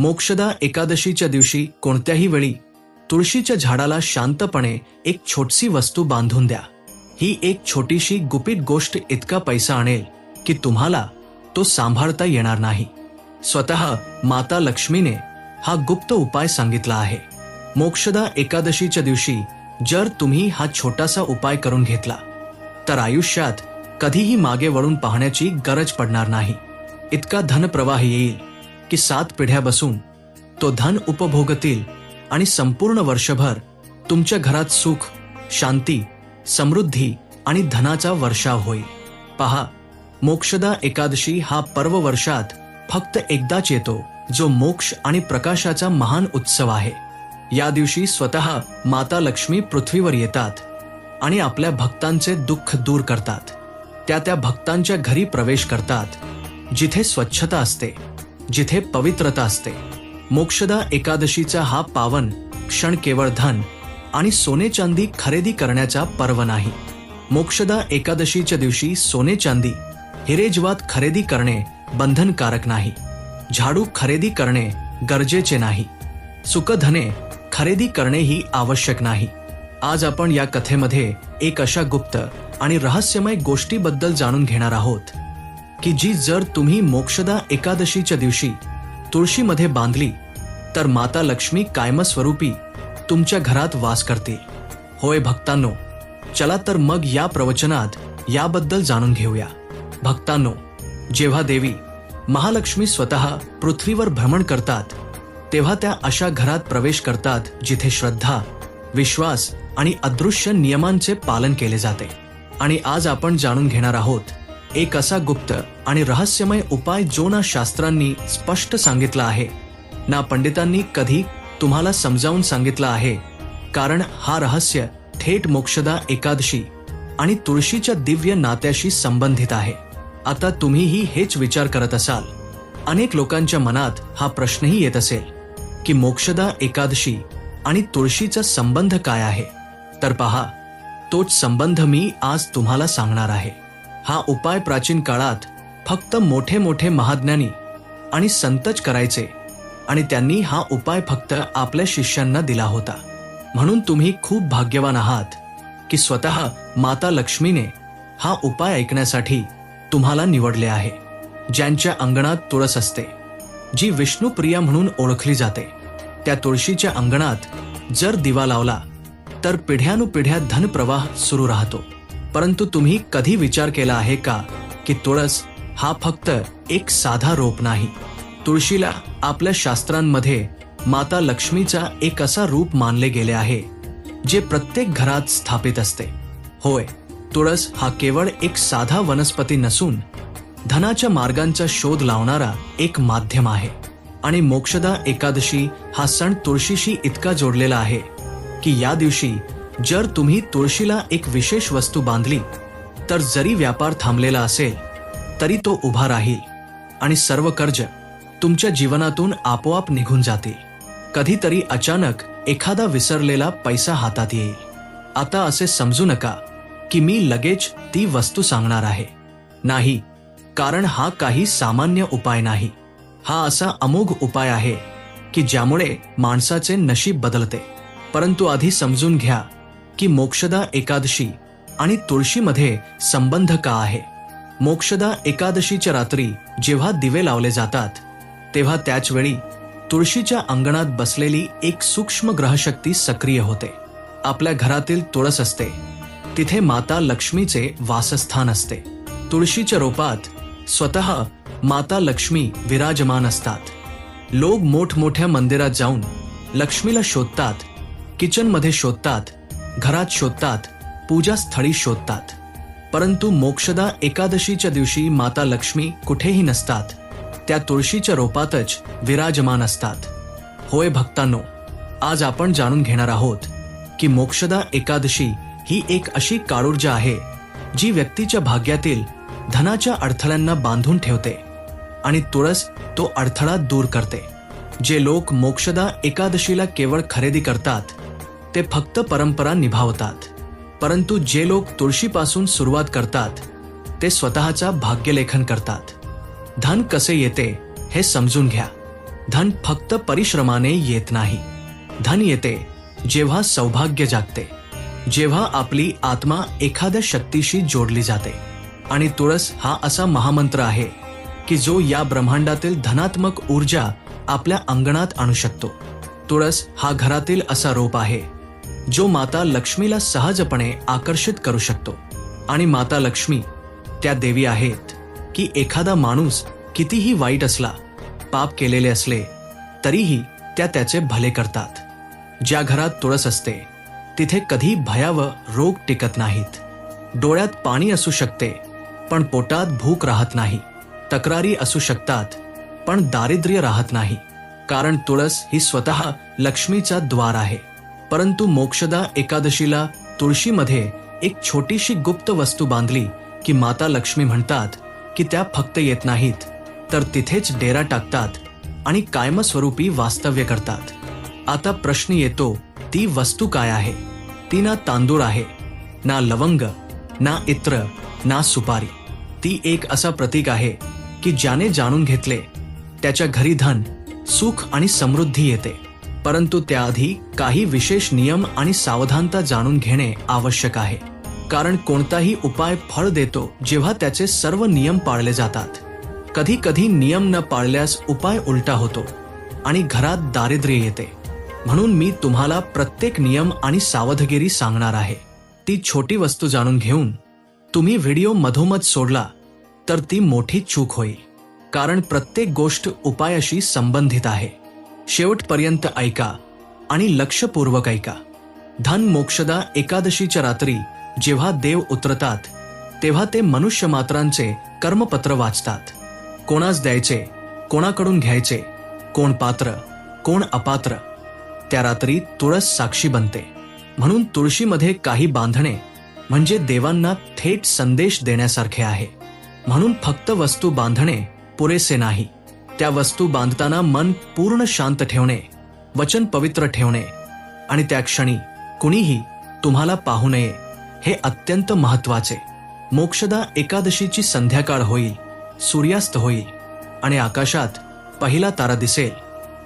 मोक्षदा एकादशीच्या दिवशी कोणत्याही वेळी तुळशीच्या झाडाला शांतपणे एक छोटीशी वस्तू बांधून द्या. ही एक छोटीशी गुपित गोष्ट इतका पैसा आणेल की तुम्हाला तो सांभाळता येणार नाही. स्वतः माता लक्ष्मीने हा गुप्त उपाय सांगितला आहे. मोक्षदा एकादशीच्या दिवशी जर तुम्ही हा छोटासा उपाय करून घेतला तर आयुष्यात कधीही मागे वळून पाहण्याची गरज पडणार नाही. इतका धनप्रवाह येईल. की सात पिढ्या बसून तो धन उपभोगतील आणि संपूर्ण वर्षभर तुमच्या घरात सुख शांती समृद्धी आणि धनाचा वर्षाव होईल. पहा मोक्षदा एकादशी हा पर्व वर्षात फक्त एकदाच येतो जो मोक्ष आणि प्रकाशाचा महान उत्सव आहे. या दिवशी स्वतः माता लक्ष्मी पृथ्वीवर येतात आणि आपल्या भक्तांचे दुःख दूर करतात. त्या त्या भक्तांच्या घरी प्रवेश करतात जिथे स्वच्छता असते. जिथे पवित्रता असते. मोक्षदा एकादशीचा हा पावन क्षण केवळ धन आणि सोने चांदी खरेदी करण्याचा पर्व नाही. मोक्षदा एकादशीच्या दिवशी सोने चांदी हिरेजवात खरेदी करणे बंधनकारक नाही. झाडू खरेदी करणे गरजेचे नाही. सुखधने खरेदी करणेही आवश्यक नाही. आज आपण या कथेमध्ये एक अशा गुप्त आणि रहस्यमय गोष्टीबद्दल जाणून घेणार आहोत. की जी जर तुम्ही मोक्षदा एकादशीच्या दिवशी तुळशीमध्ये बांधली तर माता लक्ष्मी कायमस्वरूपी तुमच्या घरात वास करते होय भक्तांनो चला तर मग या प्रवचनात याबद्दल जाणून घेऊया. भक्तांनो जेव्हा देवी महालक्ष्मी स्वतः पृथ्वीवर भ्रमण करतात तेव्हा त्या अशा घरात प्रवेश करतात जिथे श्रद्धा विश्वास आणि अदृश्य नियमांचे पालन केले जाते. आणि आज आपण जाणून घेणार आहोत एक असा गुप्त आणि रहस्यमय उपाय जो ना शास्त्रांनी स्पष्ट सांगितला आहे. ना पंडितांनी कधी तुम्हाला समजावून सांगितलं आहे. कारण हा रहस्य थेट मोक्षदा एकादशी आणि तुळशीच्या दिव्य नात्याशी संबंधित आहे. आता तुम्हीही हेच विचार करत असाल. अनेक लोकांच्या मनात हा प्रश्नही येत असेल की मोक्षदा एकादशी आणि तुळशीचा संबंध काय आहे? तर पहा तोच संबंध मी आज तुम्हाला सांगणार आहे. हा उपाय प्राचीन काळात फक्त मोठे मोठे महाज्ञानी आणि संतच करायचे आणि त्यांनी हा उपाय फक्त आपल्या शिष्यांना दिला होता. म्हणून तुम्ही खूप भाग्यवान आहात की स्वतः माता लक्ष्मीने हा उपाय ऐकण्यासाठी तुम्हाला निवडले आहे ज्यांच्या अंगणात तुळस असते जी विष्णुप्रिया म्हणून ओळखली जाते. त्या तुळशीच्या अंगणात जर दिवा लावला तर पिढ्यानुपिढ्या धनप्रवाह सुरू राहतो. परंतु तुम्ही कधी विचार केला आहे का की तुळस हा फक्त एक साधा रोप नाही? तुळशीला आपल्या शास्त्रांमध्ये माता लक्ष्मीचा एक असा रूप मानले गेले आहे जे प्रत्येक घरात स्थापित असते. होय तुळस हा केवळ एक साधा वनस्पती नसून धनाच्या मार्गांचा शोध लावणारा एक माध्यम आहे. आणि मोक्षदा एकादशी हा सण तुळशीशी इतका जोडलेला आहे की या दिवशी जर तुम्ही तुळशीला एक विशेष वस्तू बांधली तर जरी व्यापार थांबलेला असेल तरी तो उभा राहील आणि सर्व कर्ज तुमच्या जीवनातून आपोआप निघून जातील. कधीतरी अचानक एखादा विसरलेला पैसा हातात येईल. आता असे समजू नका की मी लगेच ती वस्तू सांगणार आहे. नाही कारण हा काही सामान्य उपाय नाही. हा असा अमोघ उपाय आहे की ज्यामुळे माणसाचे नशीब बदलते. परंतु आधी समजून घ्या की मोक्षदा एकादशी आणि तुळशीमध्ये संबंध का आहे? मोक्षदा एकादशीच्या रात्री जेव्हा दिवे लावले जातात तेव्हा त्याच वेळी तुळशीच्या अंगणात बसलेली एक सूक्ष्म ग्रहशक्ती सक्रिय होते. आपल्या घरातील तुळस असते. तिथे माता लक्ष्मीचे वासस्थान असते. तुळशीच्या रोपात स्वतः माता लक्ष्मी विराजमान असतात. लोक मोठमोठ्या मंदिरात जाऊन लक्ष्मीला शोधतात किचनमध्ये शोधतात घरात शोधतात पूजास्थळी शोधतात. परंतु मोक्षदा एकादशीच्या दिवशी माता लक्ष्मी कुठेही नसतात. त्या तुळशीच्या रोपातच विराजमान असतात. होय भक्तांनो आज आपण जाणून घेणार आहोत की मोक्षदा एकादशी ही एक अशी काळूर्जा आहे जी व्यक्तीच्या भाग्यातील धनाच्या अडथळ्यांना बांधून ठेवते आणि तुळस तो अडथळा दूर करते. जे लोक मोक्षदा एकादशीला केवळ खरेदी करतात ते फक्त परंपरा निभावतात. परंतु जे लोक तुळशीपासून सुरुवात करतात ते स्वतःचा भाग्यलेखन करतात. धन कसे येते हे समजून घ्या. धन फक्त परिश्रमाने येत नाही. धन येते जेव्हा सौभाग्य जागते जेव्हा आपली आत्मा एखाद्या शक्तीशी जोडली जाते. आणि तुळस हा असा महामंत्र आहे की जो या ब्रह्मांडातील धनात्मक ऊर्जा आपल्या अंगणात आणू शकतो. तुळस हा घरातील असा रोप आहे जो माता लक्ष्मीला सहजपणे आकर्षित करू शकतो. आणि माता लक्ष्मी त्या देवी आहेत की एखादा माणूस कितीही वाईट असला पाप केलेले असले तरीही त्या त्याचे भले करतात. ज्या घरात तुळस असते तिथे कधी भयावह रोग टिकत नाहीत. डोळ्यात पाणी असू शकते पण पोटात भूक राहत नाही. तक्रारी असू शकतात पण दारिद्र्य राहत नाही. कारण तुळस ही स्वतः लक्ष्मीचा द्वार आहे. परंतु मोक्षदा एकादशीला तुळशीमध्ये एक छोटीशी गुप्त वस्तू बांधली की माता लक्ष्मी म्हणतात की त्या फक्त येत नाहीत तर तिथेच डेरा टाकतात आणि कायमस्वरूपी वास्तव्य करतात. आता प्रश्न येतो ती वस्तू काय आहे? ती ना तांदूळ आहे ना लवंग ना इत्र ना सुपारी. ती एक असा प्रतीक आहे की ज्याने जाणून घेतले त्याच्या घरी धन सुख आणि समृद्धी येते. परंतु त्याआधी काही विशेष नियम आणि सावधानता जाणून घेणे आवश्यक आहे. कारण कोणताही उपाय फळ देतो जेव्हा त्याचे सर्व नियम पाळले जातात. कधी कधी नियम न पाळल्यास उपाय उलटा होतो आणि घरात दारिद्र्य येते. म्हणून मी तुम्हाला प्रत्येक नियम आणि सावधगिरी सांगणार आहे. ती छोटी वस्तू जाणून घेऊन तुम्ही व्हिडिओ मधोमध सोडला तर ती मोठी चूक होईल. कारण प्रत्येक गोष्ट उपायाशी संबंधित आहे. शेवटपर्यंत ऐका आणि लक्षपूर्वक ऐका. धन मोक्षदा एकादशीच्या रात्री जेव्हा देव उतरतात तेव्हा ते मनुष्य मात्रांचे कर्मपत्र वाचतात. कोणास द्यायचे? कोणाकडून घ्यायचे? कोण पात्र? कोण अपात्र? त्या रात्री तुळस साक्षी बनते. म्हणून तुळशीमध्ये काही बांधणे म्हणजे देवांना थेट संदेश देण्यासारखे आहे. म्हणून फक्त वस्तू बांधणे पुरेसे नाही. त्या वस्तू बांधताना मन पूर्ण शांत ठेवणे वचन पवित्र ठेवणे आणि त्या क्षणी कुणीही तुम्हाला पाहू नये हे अत्यंत महत्त्वाचे मोक्षदा एकादशीची संध्याकाळ होईल सूर्यास्त होईल आणि आकाशात पहिला तारा दिसेल.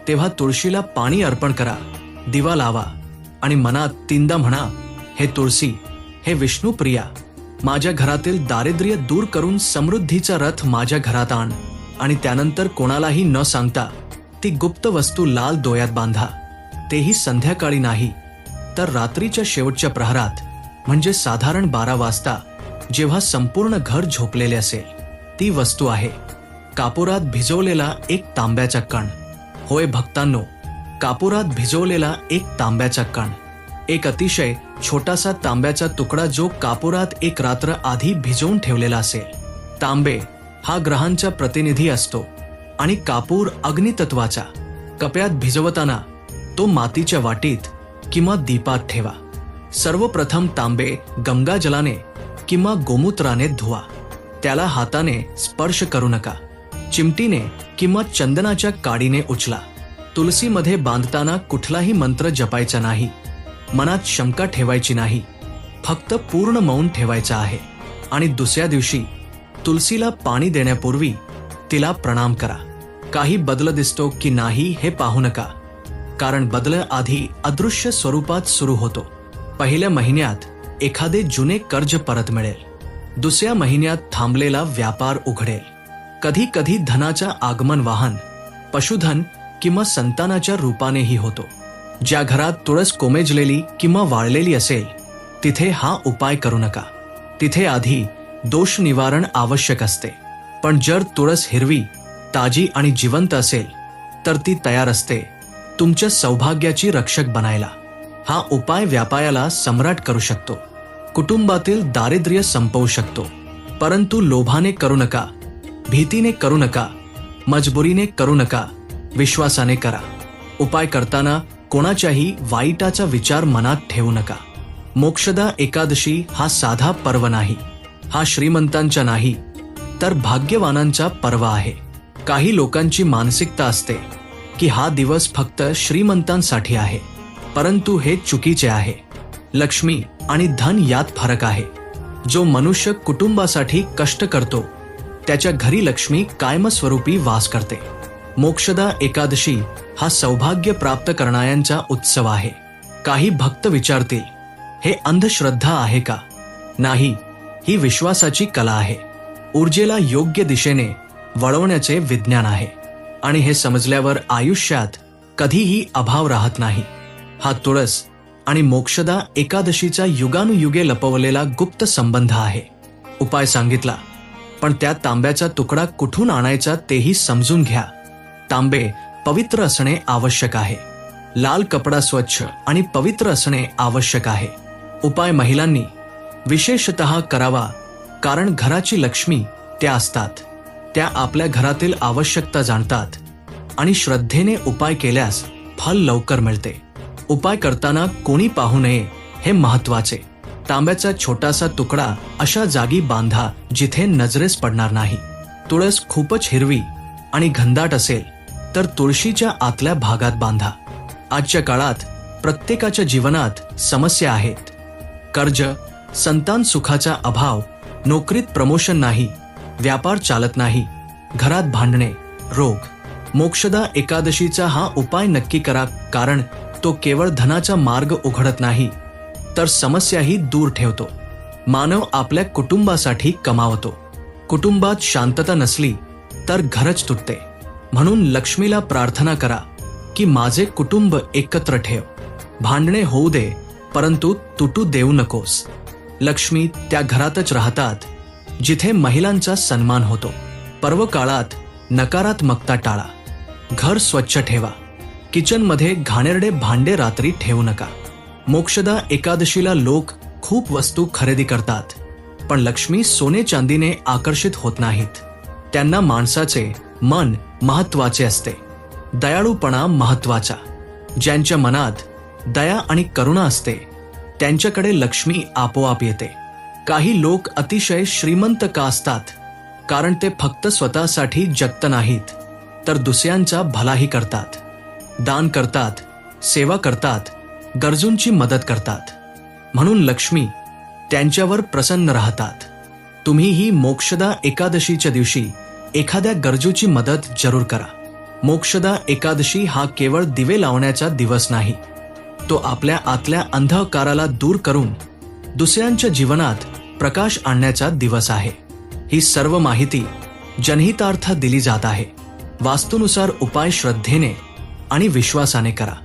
तेव्हा तुळशीला पाणी अर्पण करा दिवा लावा आणि मनात तीनदा म्हणा हे तुळशी हे विष्णुप्रिया माझ्या घरातील दारिद्र्य दूर करून समृद्धीचा रथ माझ्या घरात आण. आणि त्यानंतर कोणालाही न सांगता ती गुप्त वस्तू लाल दोयात बांधा. तेही संध्याकाळी नाही. तर रात्रीच्या शेवटच्या प्रहरात म्हणजे साधारण बारा वाजता जेव्हा संपूर्ण घर झोपलेले असेल ती वस्तू आहे. कापुरात भिजवलेला एक तांब्याचा कण. होय भक्तांनो कापुरात भिजवलेला एक तांब्याचा कण. एक अतिशय छोटासा तांब्याचा तुकडा जो कापुरात एक रात्र आधी भिजवून ठेवलेला असेल. तांबे हा ग्रहांचा प्रतिनिधी असतो आणि कापूर अग्नितत्वाचा कप्यात भिजवताना तो मातीच्या वाटीत किंवा दीपात ठेवा. सर्वप्रथम तांबे गंगाजलाने किंवा गोमूत्राने धुवा. त्याला हाताने स्पर्श करू नका. चिमटीने किंवा चंदनाच्या काडीने उचला. तुलसीमध्ये बांधताना कुठलाही मंत्र जपायचा नाही. मनात शंका ठेवायची नाही. फक्त पूर्ण मौन ठेवायचा आहे. आणि दुसऱ्या दिवशी तुलसीला पाणी देण्यापूर्वी तिला प्रणाम करा. काही बदल दिसतो की नाही हे पाहू नका. कारण बदल आधी अदृश्य स्वरूपात सुरू होतो. पहिल्या महिन्यात एखादे जुने कर्ज परत मिळेल. दुसऱ्या महिन्यात थांबलेला व्यापार उघडेल. कधी कधी धनाच्या आगमन वाहन पशुधन किंवा संतानाच्या रूपानेही होतो. ज्या घरात तुळस कोमेजलेली किंवा वाळलेली असेल तिथे हा उपाय करू नका. तिथे आधी दोष निवारण आवश्यक असते. पण जर तुळस हिरवी ताजी आणि जिवंत असेल तर ती तयार असते. तुमच्या सौभाग्याची रक्षक बनायला. हा उपाय व्यापायाला सम्राट करू शकतो. कुटुंबातील दारिद्र्य संपवू शकतो. परंतु लोभाने करू नका. भीतीने करू नका. मजबुरीने करू नका. विश्वासाने करा. उपाय करताना कोणाच्याही वाईटाचा विचार मनात ठेवू नका. मोक्षदा एकादशी हा साधा पर्व नाही. हा श्रीमंतांचा नाही तर भाग्यवानांचा पर्व आहे. काही लोकांची मानसिकता असते की हा दिवस फक्त श्रीमंतांसाठी आहे परंतु हे चुकीचे आहे. लक्ष्मी आणि धन यात फरक आहे. जो मनुष्य कुटुंबासाठी कष्ट करतो त्याच्या घरी लक्ष्मी कायमस्वरूपी वास करते. मोक्षदा एकादशी हा सौभाग्य प्राप्त करणाऱ्यांचा उत्सव आहे. काही भक्त विचारतील हे अंधश्रद्धा आहे का? नाही ही विश्वासाची कला आहे. ऊर्जेला योग्य दिशेने वळवण्याचे विज्ञान आहे. आणि हे समजल्यावर आयुष्यात कधीही अभाव राहत नाही. हा तुळस आणि मोक्षदा एकादशीचा युगानुयुगे लपवलेला गुप्त संबंध आहे. उपाय सांगितला पण त्या तांब्याचा तुकडा कुठून आणायचा तेही समजून घ्या. तांबे पवित्र असणे आवश्यक आहे. लाल कपडा स्वच्छ आणि पवित्र असणे आवश्यक आहे. उपाय महिलांनी विशेषत करावा कारण घराची लक्ष्मी त्या असतात. त्या आपल्या घरातील आवश्यकता जाणतात आणि श्रद्धेने उपाय केल्यास फल लवकर मिळते. उपाय करताना कोणी पाहू नये हे महत्त्वाचे तांब्याचा छोटासा तुकडा अशा जागी बांधा जिथे नजरेस पडणार नाही. तुळस खूपच हिरवी आणि घनदाट असेल तर तुळशीच्या आतल्या भागात बांधा. आजच्या काळात प्रत्येकाच्या जीवनात समस्या आहेत. कर्ज संतान सुखाचा अभाव नोकरीत प्रमोशन नाही व्यापार चालत नाही घरात भांडणे रोग. मोक्षदा एकादशीचा हा उपाय नक्की करा कारण तो केवळ धनाचा मार्ग उघडत नाही तर समस्याही दूर ठेवतो. मानव आपल्या कुटुंबासाठी कमावतो. कुटुंबात शांतता नसली तर घरच तुटते. म्हणून लक्ष्मीला प्रार्थना करा की माझे कुटुंब एकत्र ठेव. भांडणे होऊ दे परंतु तुटू देऊ नकोस. लक्ष्मी त्या घरातच राहतात जिथे महिलांचा सन्मान होतो. पर्व काळात नकारात्मकता टाळा. घर स्वच्छ ठेवा. किचनमध्ये घाणेरडे भांडे रात्री ठेवू नका. मोक्षदा एकादशीला लोक खूप वस्तू खरेदी करतात. पण लक्ष्मी सोने चांदीने आकर्षित होत नाहीत. त्यांना माणसाचे मन महत्त्वाचे असते. दयाळूपणा महत्त्वाचा ज्यांच्या मनात दया आणि करुणा असते त्यांच्याकडे लक्ष्मी आपोआप येते. काही लोक अतिशय श्रीमंत का असतात? कारण ते फक्त स्वतःसाठी जगत नाहीत तर दुसऱ्यांचा भलाही करतात. दान करतात सेवा करतात गरजूंची मदत करतात. म्हणून लक्ष्मी त्यांच्यावर प्रसन्न राहतात. तुम्हीही मोक्षदा एकादशीच्या दिवशी एखाद्या गरजूची मदत जरूर करा. मोक्षदा एकादशी हा केवळ दिवे लावण्याचा दिवस नाही तो आपल्या आतल्या अंधकाराला दूर करून दुसऱ्यांच्या जीवनात प्रकाश आणण्याचा दिवस आहे. ही सर्व माहिती जनहितार्थ दिली जात आहे. वास्तूनुसार उपाय श्रद्धेने आणि विश्वासाने करा.